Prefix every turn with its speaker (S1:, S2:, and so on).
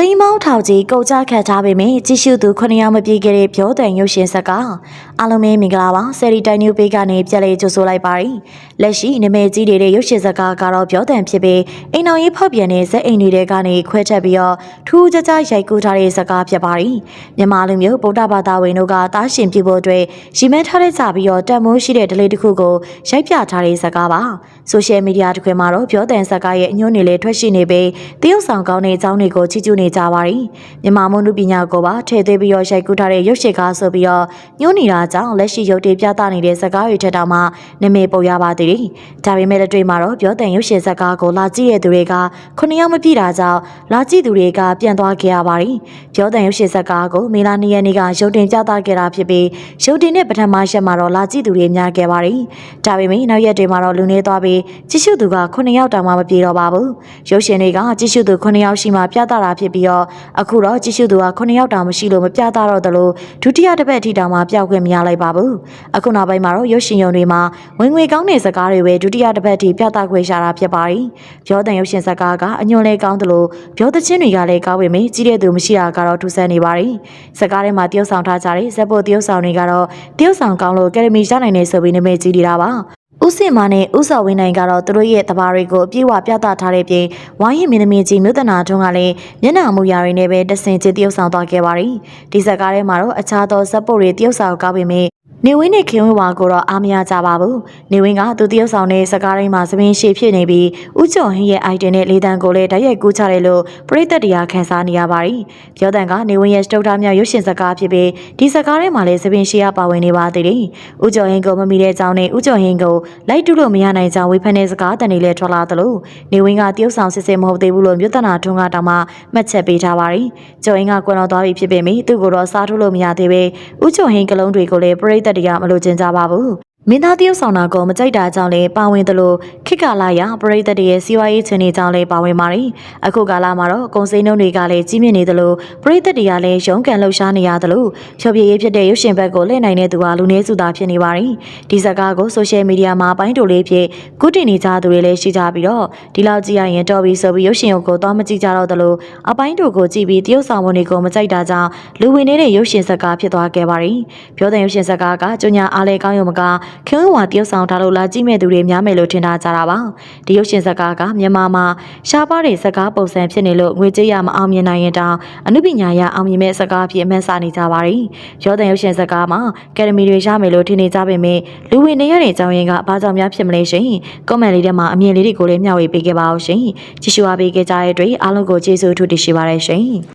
S1: သိမ်းမောင်းထောင်ကြီးကုန်ကြခတ်ထားပေမဲ့ကြည့်ရှုသူ9ယောက်မပြည့်ခဲ့တဲ့ပြောတဲ့ရုပ်ရှင်ဇာတ်ကားအားလုံးပဲမင်္ဂလာပါဆယ်ရီတိုင်နျူပေကနေကြက်လေကြိုဆိုလိုက်ပါရီလက်ရှိနမဲကြီးတွေတဲ့ရုပ်ရှင်ဇာတ်ကားကတော့ပြောတဲ့ဖြစ်ပြီးအိမ်တော်ရေးဖောက်ပြန်တဲ့ဇက်အိမ်တွေကနေခွဲထက်ပြီးတော့ထူးခြားခြားရိုက်ကူးထားတဲ့ဇာတ်ကားဖြစ်ပါရီမြန်မာလူမျိုးဗုဒ္ဓဘာသာဝင်တို့ကတားရှင်ပြဖို့အတွက်ရီမဲထားတဲ့စာပြီးတော့တန်မိုးရှိတဲ့ဒလေးတစ်ခုကိုရိုက်ပြထားတဲ့ဇာတ်ကားပါဆိုရှယ်မီဒီယာတစ်ခွင်မှာတော့ပြောတဲ့ဇာတ်ကားရဲ့အညွှန်းတွေလည်းထွက်ရှိနေပြီးတရုတ်ဆောင်ကောင်းတဲ့အကြောင်းတွေကိုချီးကျူးနေကြပါရီမြန်မာမုံလူပညာကိုပါထည့်သွင်းပြီးတော့ရိုက်ကူးထားတဲ့ရုပ်ရှင်ကားဆိုပြီးတော့ညွှန်းနေတာကြောင့်လက်ရှိရုပ်တွေပြသနေတဲ့ဇာတ်ကားတွေထက်တောင်မှနာမည်ပေါ်ရပါသေးတယ်ဒါပေမဲ့လက်တွေ့မှာတော့ပြောတဲ့ရုပ်ရှင်ဇာတ်ကားကိုလာကြည့်ရတဲ့သူတွေက9ယောက်မပြည့်တာကြောင့်လာကြည့်သူတွေကပြန်သွားခဲ့ရပါရီပြောတဲ့ရုပ်ရှင်ဇာတ်ကားကိုမေလာ2ရက်နေ့ကရုပ်တင်ပြသခဲ့တာဖြစ်ပြီးရုပ်တင်တဲ့ပထမရက်မှာတော့လာကြည့်သူတွေများခဲ့ပါရီဒါပေမဲ့နောက်ရက်တွေမှာတော့လူနေသွားပြီးကြည့်ရှုသူက9ယောက်တောင်မှမပြေတော့ပါဘူးရုပ်ရှင်တွေကကြည့်ရှုသူ9ယောက်ရှိမှပြသတာဖြစ်ပြီးတော့အခုတော့ကြည့်ရှုသူက9ယောက်တောင်မရှိလို့မပြသတော့သလိုဒုတိယတစ်ပတ်အထိတောင်မှပျောက်ခွင့်မရလိုက်ပါဘူးအခုနောက်ပိုင်းမှာတော့ရုပ်ရှင်ရုံတွေမှာဝင်ငွေကောင်းတဲ့ဇာတ်ကားတွေပဲဒုတိယတစ်ပတ်အထိပြသခွင့်ရတာဖြစ်ပါရီပြောတဲ့ရုပ်ရှင်ဇာတ်ကားကအညွန်လေးကောင်းသလိုပြောသချင်းတွေကလည်းကောင်းပေမဲ့ကြီးတဲ့သူမရှိတာကတော့ထူးဆန်းနေပါရီဇာတ်ကားထဲမှာတရုတ်ဆောင်ထားကြတဲ့ဇက်ဖို့တရုတ်ဆောင်တွေကတော့တရုတ်ဆောင်ကောင်းလို့ကယ်ဒမီရနိုင်နေဆိုပြီးနာမည်ကြီးနေတာပါ ဦးစင်မနဲ့ဦးစော်ဝင်းနိုင်ကတော့သူတို့ရဲ့တဘာတွေကိုအပြည့်အဝပြသထားတဲ့ပြင်ဝိုင်းရင်မင်းသမီးကြီးမြို့တနာထွန်းကလည်းမျက်နှာမူရာတွေနဲ့ပဲတဆင်ချတရုတ်ဆောင်သွားခဲ့ပါရီဒီဇက်ကားထဲမှာတော့အခြားသောဇက်ပုတ်တွေတရုတ်ဆောင်ကောင်းပေမဲ့ နေဝင်းနဲ့ခင်ဝင်းဝါကိုတော့အားမရကြပါဘူး။နေဝင်းကသူတရုတ်ဆောင်တဲ့စကားတိုင်းမှာသမင်းရှည်ဖြစ်နေပြီးဥကျော်ဟင်းရဲ့ item နဲ့လေးတန်းကိုလည်းတိုက်ရိုက်ကူးချတယ်လို့ပရိသတ်တရားခံစားနေရပါရီ။ပြောတန်ကနေဝင်းရဲ့စတုထားမြောက်ရုပ်ရှင်စကားဖြစ်ပြီးဒီစကားထဲမှာလည်းသမင်းရှည်ရပါဝင်နေပါသေးတယ်။ဥကျော်ဟင်းကိုမမီတဲ့ကြောင်းနဲ့ဥကျော်ဟင်းကိုလိုက်တူလို့မရနိုင်ကြောင်းဝေဖန်တဲ့စကားတန်တွေလည်းထွက်လာသလိုနေဝင်းကတရုတ်ဆောင်စစ်စစ်မဟုတ်သေးဘူးလို့မြို့တနာထွန်းကတောင်မှမှတ်ချက်ပေးထားပါရီ။ကျော်ဟင်းကကွယ်တော်သွားပြီဖြစ်ပေမယ့်သူ့ကိုတော့စားထုတ်လို့မရသေးပဲဥကျော်ဟင်းကလုံးတွေကိုလည်းပရိသတ်တရားမလို့ကျင်ကြပါဘူး မင်းသားတရုတ်ဆောင်တာကိုမကြိုက်တာကြောင့်လည်းပါဝင်သလိုခစ်ကာလာရပရိသတ်ရဲ့စီးပွားရေးချင်နေကြောင်းလည်းပါဝင်ပါတယ်။အခုကာလမှာတော့ကုန်စည်နှုန်းတွေကလည်းကြီးမြင့်နေသလိုပရိသတ်တွေကလည်းရုန်းကန်လှုပ်ရှားနေရသလိုဖြောပြရေးဖြစ်တဲ့ရုပ်ရှင်ဘက်ကိုလှည့်နိုင်တဲ့သူဟာလူနည်းစုသားဖြစ်နေပါတယ်။ဒီဇာတ်ကားကိုဆိုရှယ်မီဒီယာမှာပိုင်းတိုလေးဖြစ်ကုတင်နေကြသူတွေလည်းရှိကြပြီးတော့ဒီလောက်ကြည့်ရရင်တော်ပြီဆိုပြီးရုပ်ရှင်ကိုသွားမကြည့်ကြတော့သလိုအပိုင်းတိုကိုကြည့်ပြီးတရုတ်ဆောင်ဝန်တွေကိုမကြိုက်တာကြောင့်လူဝင်နေတဲ့ရုပ်ရှင်ဇာတ်ကားဖြစ်သွားခဲ့ပါတယ်။ပြောတဲ့ရုပ်ရှင်ဇာတ်ကားကကျညာအားလဲကောင်းရုံမကခင်ဝါတရုတ်ဆောင်ထားလို့လာကြည့်မဲ့သူတွေများမယ်လို့ထင်ထားကြတာပါဒီရုပ်ရှင်ဇာတ်ကားကမြန်မာမှာရှားပါးတဲ့ဇာတ်ကားပုံစံဖြစ်နေလို့ငွေကြေးရမအောင်မြင်နိုင်ရင်တောင်အမှုပညာရအောင်မြင်မဲ့ဇာတ်ကားဖြစ်အမှန်စာနေကြပါရီရောတဲ့ရုပ်ရှင်ဇာတ်ကားမှာကယ်ဒမီတွေရမယ်လို့ထင်နေကြပေမဲ့လူဝင်နေရတဲ့အကြောင်းရင်းကဘာကြောင့်များဖြစ်မလဲရှင်ကွန်မန့်လေးထဲမှာအမြင်လေးတွေကိုလည်းမျှဝေပေးခဲ့ပါအောင်ရှင်ကြည့်ရှုအားပေးခဲ့ကြတဲ့အတွက်အားလုံးကိုကျေးဇူးအထူးတင်ရှိပါတယ်ရှင်